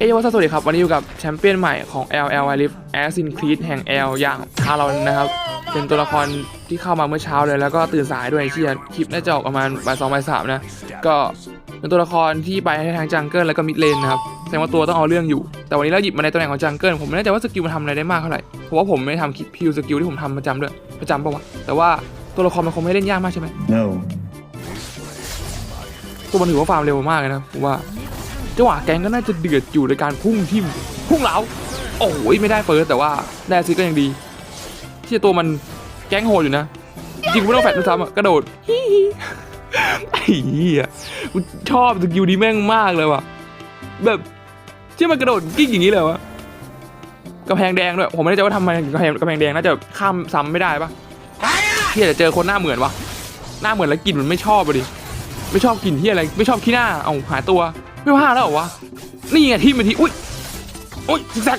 เอ้ยวัสวัสดีครับ วันนี้อยู่กับแชมเปี้ยนใหม่ของ LL i l i f Assassin Creed แห่ง L อย่างทารอนนะครับ เป็นตัวละครที่เข้ามาเมื่อเช้าเลย แล้วก็ตื่นสายด้วยไอ้เชียคลิปน่าจะออกประมาณบ่ายสองบ่ายสามนะ ก็เป็นตัวละครที่ไปให้ทางจังเกิลแล้วก็มิดเลนนะครับแสดงว่าตัวต้องเอาเรื่องอยู่ แต่วันนี้เราหยิบมาในตำแหน่งของจังเกิลผมไม่แน่ใจว่าสกิลมันทำอะไรได้มากเท่าไหร่เพราะว่าผมไม่ได้ทำคลิปพิวสกิลที่ผมทำประจำด้วยประจำปะวะแต่ว่าตัวละครมันคงไม่เล่นยากมากใช่ไหม No. ตัวมันถือว่าฟาร์มเร็วมากเลยนะผมว่า จังหวะแกงก็น่าจะเดือดอยู่ในการพุ่งทิ่มพุ่งเหลาโอ้ยไม่ได้เฟิร์สแต่ว่าได้ซิก็ยังดี ที่ตัวมันแกงโหดอยู่นะจริงไม่ต้องแฟดด้วยซ้ำอะกระโดดไอ้เหี้ยกูชอบสกิลนี้แม่งมากเลยว่ะ แบบที่มันกระโดดกิ้งอย่างนี้เลยวะกระแพงแดงด้วยผมไม่แน่ใจว่าทำไมกระแพงกระแพงแดงน่าจะข้ามซ้ำไม่ได้ปะเฮียจะเจอคนหน้าเหมือนวะหน้าเหมือนแล้วกลิ่นมันไม่ชอบอะดิไม่ชอบกลิ่นที่อะไรไม่ชอบขี้หน้าเอาหายตัว ไม่ว่าแล้วเหรอวะ นี่ไงที่มันทีอุ้ยอุ้ยซิกแซก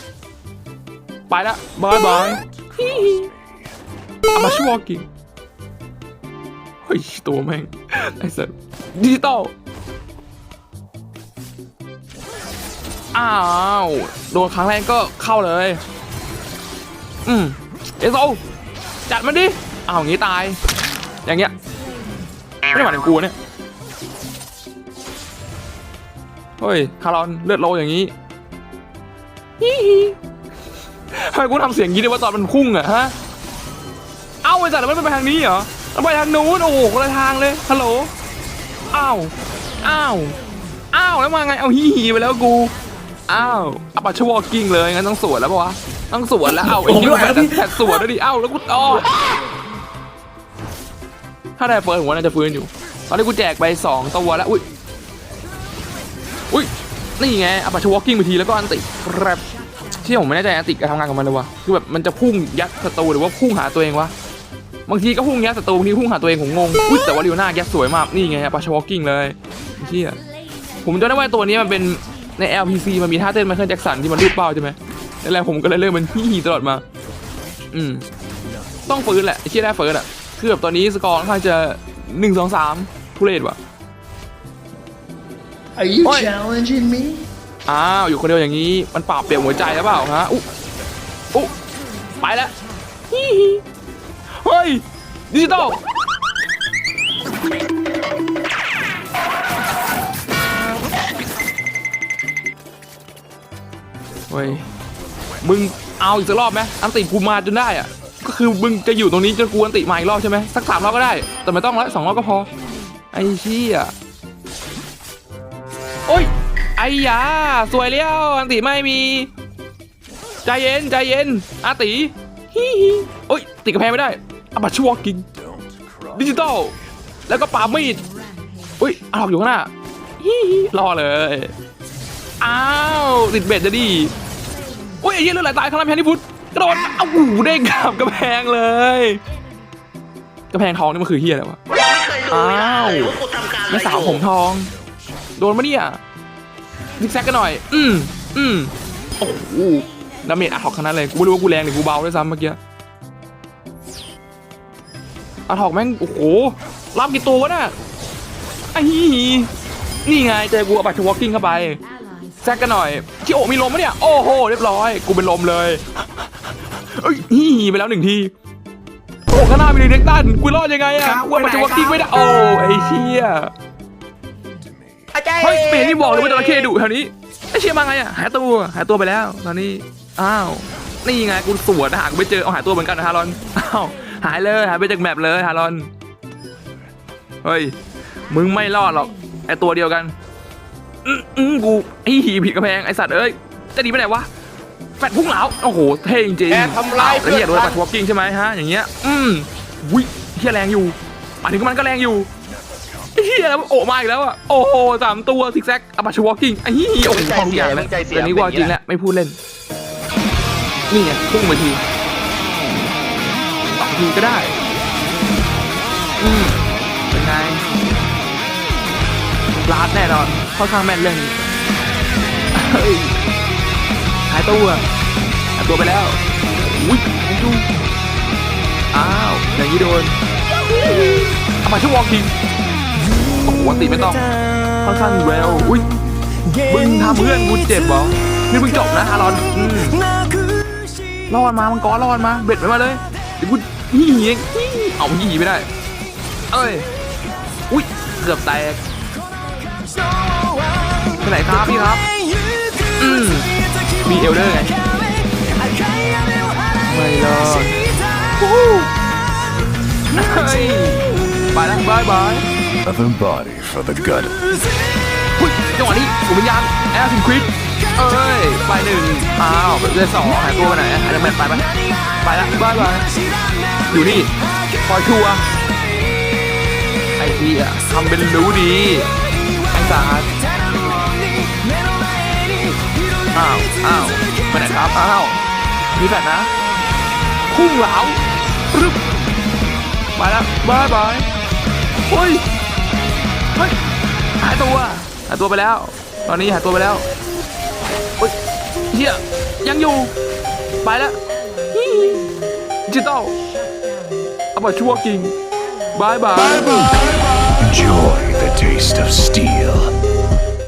ไปละบายบายอามาช่วยกินเฮ้ยตัวแม่งไอ้สัสดิจิตอลอ้าวโดนครั้งแรกก็เข้าเลย อืมเอโซจัดมันดิอ้าวอย่างงี้ตาย อย่างเงี้ยไม่ได้หมายถึงกูเนี่ย เฮ้ยคารอนเลือดโลอย่างนี้ฮิฮิทำไมกูทำเสียงอย่างนี้ได้ว่าตอนมันพุ่งอะฮะ เอ้าไอ้สัตว์แล้วมันไปทางนี้เหรอมันไปทางนู้นโอ้โหคนละทางเลยฮัลโหลอ้าวอ้าวอ้าวแล้วมาไงเอาฮิฮิไปแล้วกูอ้าวอัปปัชวอกิ้งเลยงั้นต้องสวนแล้วปะวะต้องสวนแล้วเอ้าไอ้ที่แผดแผดสวนด้วยดิเอ้าแล้วกูอ๋อถ้าได้เฟิร์นผมว่าน่าจะฟื้นอยู่ ตอนนี้กูแจกไปสองตัวแล้วอุ้ยอุ้ย นี่ไงอัปชวอกิ้งไปทีแล้วก็อันติแรบที่ผมไม่แน่ใจอันติการทำงานของมันเลยวะคือแบบมันจะพุ่งยัดศัตรูหรือว่าพุ่งหาตัวเองวะบางทีก็พุ่งยัดศัตรูบางทีพุ่งหาตัวเองผมงงอุ้ยแต่ว่าลิวน่ายัดสวยมากนี่ไงอัปชวอกิ้งเลยเชี่ยผมจำได้ว่าตัวนี้มันเป็นใน LPC มันมีท่าเต้นไมเคิลแจ็คสันที่มันรูดเป้าใช่ไหมนั่นแหละผมก็เลยเริ่มมันฮีตลอดมา อืม ต้องฟื้นแหละไอ้เชี่ยได้เฟิร์สอะคือแบบตอนนี้สกอร์ค่อนข้างจะหนึ่งสองสามทุเรศว่ะ Are you Oi. challenging me? อ้าวอยู่คนเดียวอย่างนี้มันปราบเปลี่ยนหัวใจหรือเปล่าฮะอุ๊อุ๊ไปแล้วฮิฮิเฮ้ยดิจิตอลเฮ้ยมึงเอาอีกสักรอบไหมอันติกูมาจนได้อะก็คือมึงจะอยู่ตรงนี้จนกูอันติมาอีกรอบใช่ไหมสักสามรอบก็ได้ แต่ไม่ต้องแล้วสองรอบก็พอไอ้เชี่ย โอ้ยไอ้ยาสวยแล้วอันติไม่มี ใจเย็นใจเย็นอาติฮิฮิโอ้ยติดกระแพงไม่ได้อาบัตชัวกิงดิจิตอลแล้วก็ปามีดอุ้ยอาหลอกอยู่ข้างหน้าฮิฮิรอเลยอ้าวติดเบ็ดจะดีโอ้ยไอ้เหี้ยเลือดไหลตายข้างล่างแพนนี่พุทธกระโดดเอ้าหูเด้งกับกระแพงเลยกระแพงทองนี่มันคือเฮียอะไรวะอ้าวแม่สาวผมทอง โดนมะเนี่ยซิกแซกกันหน่อย อืมอืมโอ้โหดาเมจอาถอกขนาดเลยกูไม่รู้ว่ากูแรงหรือกูเบาด้วยซ้ำเมื่อกี้อาถอกแม่งโอ้โหรับกี่ตัววะน่ะไอ้หีนี่ไงเจอกูเอาบัตรวอล์กิ้งเข้าไปแซกกันหน่อยชิโอมีลมปะเนี่ยโอ้โหเรียบร้อย กูเป็นลมเลยเอ้ยฮีไปแล้วหนึ่งทีโอ้ข้างหน้ามีเด็กตันกูรอดยังไงอะกูเอาบัตรวอล์กิ้งไม่ได้โอ้ไอ้เชี่ย อาจารย์เฮ้ยเปลี่ยนที่บอกเลยว่าจระเข้ดุแถวนี้ไอ้เชี่ยมาไงอะหายตัวหายตัวไปแล้วตอนนี้อ้าวนี่ไงกูสวนหากูไม่เจอเอาหายตัวเหมือนกันนะฮารอนอ้าวหายเลยหายไปจากแมปเลยฮารอนเฮ้ยมึงไม่รอดหรอกไอตัวเดียวกันอืออือกูไอ้หีผิดกระแพงไอสัตว์เอ้ยจะหนีไปไหนวะแฟดพุ่งเหลาโอ้โหเท่จริงๆแกทำลายแล้วเพื่เฮีอยนโดนฉัปันดวอล์กิ้งใช่ไหมฮะอย่างเงี้ยอืมวิเฮียแรงอยู่มาถึงมันก็แรงอยู่ เฮียแล้วโอ้มาอีกแล้วอะโอ้โหสามตัวซิกแซกอัปชัววอล์กิ้งไอ้เหี้ยโอ้โหของทุกอย่างแล้วแต่นี้ว่าจริงแล้วไม่พูดเล่น นี่ไงพุ่งไปทีสองทีก็ได้ อืมเป็นไงลาดแน่นอนค่อนข้างแม่นเรื่องนี้เฮ้ยหายตัวหายตัวไปแล้วอุ้ยดูอ้าวอย่างนี้โดนอัปชัววอล์กิ้ง โอ้โหตีไม่ต้องค่อนข้างเร็วอุ้ยมึงทำเพื่อนกูเจ็บเหรอนี่เพิ่งจบนะฮารอนรอดมามังกรรอดมา เบ็ดไปมาเลยเดี๋ยวกูหีเองอี้เอาหีไม่ได้ เอ้ยอุ้ยเกือบแตกไปไหนครับพี่ครับอืมมีเอลเดอร์ไงไม่รอดไปแล้วบายบาย Of a body for the gut. หุ้ยจังหวะนี้ผมเป็นยางแอร์ทิมควิกเอ้ย ไปหนึ่งอ้าวเดือนสองหายตัวไปไหนอันนั้นแมนไปปะไปละบายบายอยู่นี่คอยทัวไอ้ที่อะทำเป็นรู้ดี ไอ้สารอ้าวอ้าวไปไหนครับ อ้าวมีแฟนนะพุ่งเหลารึบไปละบายบายเฮ้ย ฮ้ยหายตัวหายตัวไปแล้ว ตอนนี้หายตัวไปแล้วเฮ้ยเฮียยังอยู่ ไปแล้วฮิดิจิตอลเอาไปชั่วกิงบายบาย Enjoy the taste of steel.